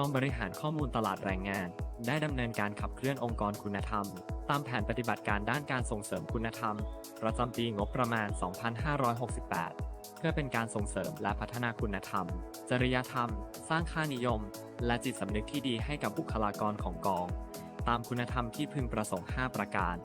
กองบริหารข้อมูลตลาดแรงงาน ได้ดำเนินการขับเคลื่อนองค์กรคุณธรรม ตามแผนปฏิบัติการด้านการส่งเสริมคุณธรรม ประจำปีงบประมาณ 2568 เพื่อเป็นการส่งเสริมและพัฒนาคุณธรรม จริยธรรม สร้างค่านิยม และจิตสำนึกที่ดีให้กับบุคลากรของกอง ตามคุณธรรมที่พึงประสงค์ 5 ประการ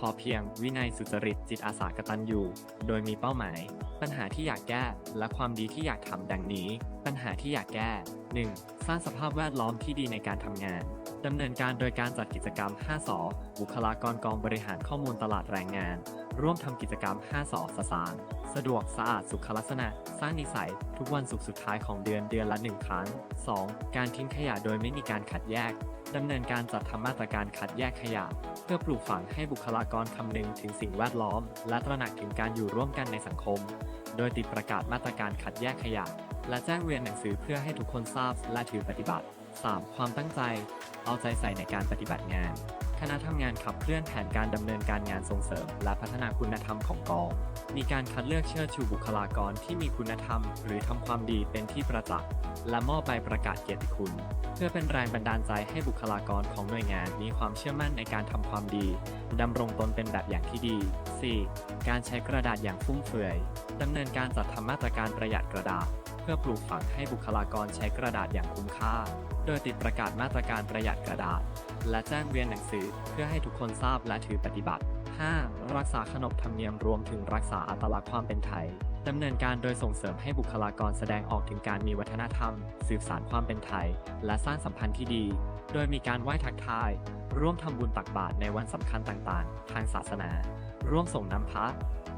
พอเพียงวินัยสุจริตจิตอาสากตัญญูโดยมีเป้าหมาย ปัญหาที่อยากแก้และความดีที่อยากทำดังนี้ ปัญหาที่อยากแก้ 1. สร้างสภาพแวดล้อมที่ดีในการทำงาน ดำเนินการโดยการจัดกิจกรรม 5สอบุคลากรกองบริหารข้อมูลตลาดแรงงาน ร่วมทำกิจกรรม 5สอสสาร สะดวกสะอาดสุขลักษณะ สร้างนิสัย ทุกวันศุกร์สุดท้ายของเดือนเดือนละ 1 ครั้ง 2. การทิ้งขยะโดยไม่มีการคัดแยกดำเนินการจัดทำมาตรการคัดแยกขยะ เพื่อปลูกฝังให้บุคลากรคำนึงถึงสิ่งแวดล้อม และตระหนักถึงการอยู่ร่วมกันในสังคม โดยติดประกาศมาตรการคัดแยกขยะ และแจ้งเรียนหนังสือเพื่อให้ทุกคนทราบและถือปฏิบัติ 3. ความตั้งใจ เอาใจใส่ในการปฏิบัติงาน คณะทำงานขับเคลื่อนแผนการดำเนินการงานส่งเสริม และพัฒนาคุณธรรมของกอง มีการคัดเลือกเชิดชูบุคลากรที่มีคุณธรรม หรือทำความดีเป็นที่ประจักษ์ และมอบใบประกาศเกียรติคุณ เพื่อเป็นแรงบันดาลใจให้บุคลากรของหน่วยงานมีความเชื่อมั่นในการทำความดีดำรงตนเป็นแบบอย่างที่ดี 4. การใช้กระดาษอย่างฟุ่มเฟือย ดำเนินการจัดทำมาตรการประหยัดกระดาษ เพื่อปลูกฝังให้บุคลากรใช้กระดาษอย่างคุ้มค่า โดยติดประกาศมาตรการประหยัดกระดาษ และแจ้งเรียนหนังสือเพื่อให้ทุกคนทราบและถือปฏิบัติ 5. รักษาขนบธรรมเนียมรวมถึงรักษาอัตลักษณ์ความเป็นไทยดำเนินการโดยส่งเสริมให้บุคลากรแสดงออกถึงการมีวัฒนธรรม สืบสานความเป็นไทย และสร้างสัมพันธ์ที่ดี โดยมีการไหว้ทักทาย ร่วมทำบุญตักบาตรในวันสำคัญต่างๆ ทางศาสนา ร่วมส่งน้ำพระ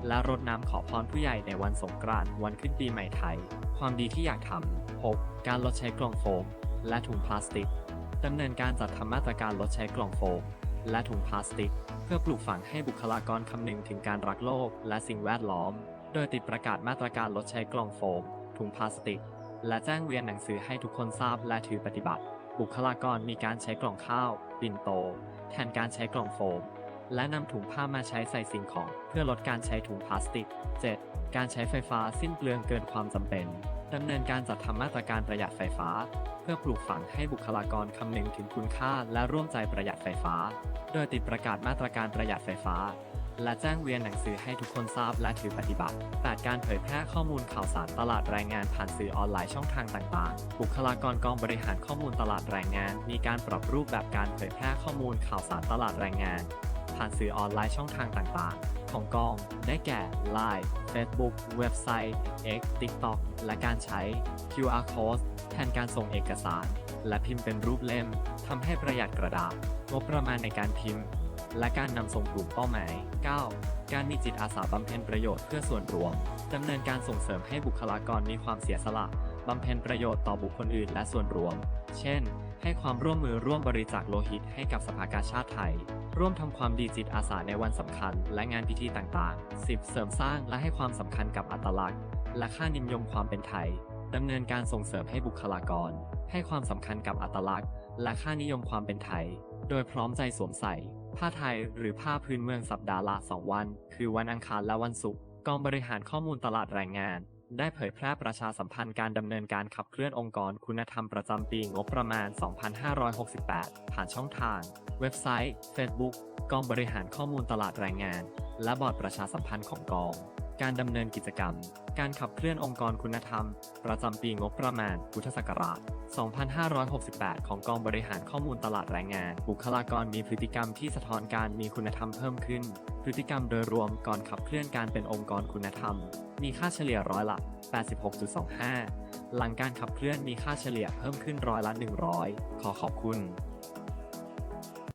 และรดน้ำขอพรผู้ใหญ่ในวันสงกรานต์วันขึ้นปีใหม่ไทย ความดีที่อยากทำ 6. การลดใช้กล่องโฟม และถุงพลาสติกดำเนินการจัดทำมาตรการลดใช้กล่องโฟม และถุงพลาสติก เพื่อปลูกฝังให้บุคลากรคำนึงถึงการรักโลกและสิ่งแวดล้อม โดยติดประกาศมาตรการลดใช้กล่องโฟม ถุงพลาสติก และแจ้งเวียนหนังสือให้ทุกคนทราบและถือปฏิบัติ บุคลากรมีการใช้กล่องข้าวปิ่นโต แทนการใช้กล่องโฟม และนำถุงผ้ามาใช้ใส่สิ่งของ เพื่อลดการใช้ถุงพลาสติก 7. การใช้ไฟฟ้าสิ้นเปลืองเกินความจำเป็นดำเนินการจัดทำมาตรการประหยัดไฟฟ้า เพื่อปลูกฝังให้บุคลากรคำนึงถึงคุณค่าและร่วมใจประหยัดไฟฟ้า โดยติดประกาศมาตรการประหยัดไฟฟ้า และแจ้งเวียนหนังสือให้ทุกคนทราบและถือปฏิบัติ 8. การเผยแพร่ข้อมูลข่าวสารตลาดแรงงานผ่านสื่อออนไลน์ช่องทางต่างๆ บุคลากรกองบริหารข้อมูลตลาดแรงงาน มีการปรับรูปแบบการเผยแพร่ข้อมูลข่าวสารตลาดแรงงาน ผ่านสื่อออนไลน์ช่องทางต่างๆ ของกอง ได้แก่ Line Facebook เว็บไซต์ X TikTok และการใช้ QR Code แทนการส่งเอกสาร และพิมพ์เป็นรูปเล่มทำให้ประหยัดกระดาษงบประมาณในการพิมพ์ และการนำส่งกลุ่มเป้าหมาย 9. การมีจิตอาสาบำเพ็ญประโยชน์เพื่อส่วนรวมดำเนินการส่งเสริมให้บุคลากรมีความเสียสละบำเพ็ญประโยชน์ต่อบุคคลอื่นและส่วนรวม เช่น ให้ความร่วมมือร่วมบริจาคโลหิตให้กับสภากาชาติไทย ร่วมทำความดีจิตอาสาในวันสำคัญ และงานพิธีต่างๆ 10. เสริมสร้างและให้ความสำคัญกับอัตลักษณ์ และค่านิยมความเป็นไทยดำเนินการส่งเสริมให้บุคลากร ให้ความสำคัญกับอัตลักษณ์ และค่านิยมความเป็นไทย โดยพร้อมใจสวมใส่ ผ้าไทยหรือผ้าพื้นเมืองสัปดาห์ละ 2 วัน คือวันอังคารและวันศุกร์กองบริหารข้อมูลตลาดแรงงาน ได้เผยแพร่ประชาสัมพันธ์การดำเนินการขับเคลื่อนองค์กรคุณธรรมประจำปีงบประมาณ 2568 ผ่านช่องทาง เว็บไซต์ Facebook กองบริหารข้อมูลตลาดแรงงาน และบอร์ดประชาสัมพันธ์ของกอง การดำเนินกิจกรรม การขับเคลื่อนองค์กรคุณธรรม ประจำปีงบประมาณพุทธศักราช 2568 ของกองบริหารข้อมูลตลาดแรงงาน บุคลากรมีพฤติกรรมที่สะท้อนการมีคุณธรรมเพิ่มขึ้น พฤติกรรมโดยรวมก่อนขับเคลื่อนการเป็นองค์กรคุณธรรม มีค่าเฉลี่ยร้อยละ 86.25 หลังการขับเคลื่อนมีค่าเฉลี่ยเพิ่มขึ้นร้อยละ 100 ขอขอบคุณ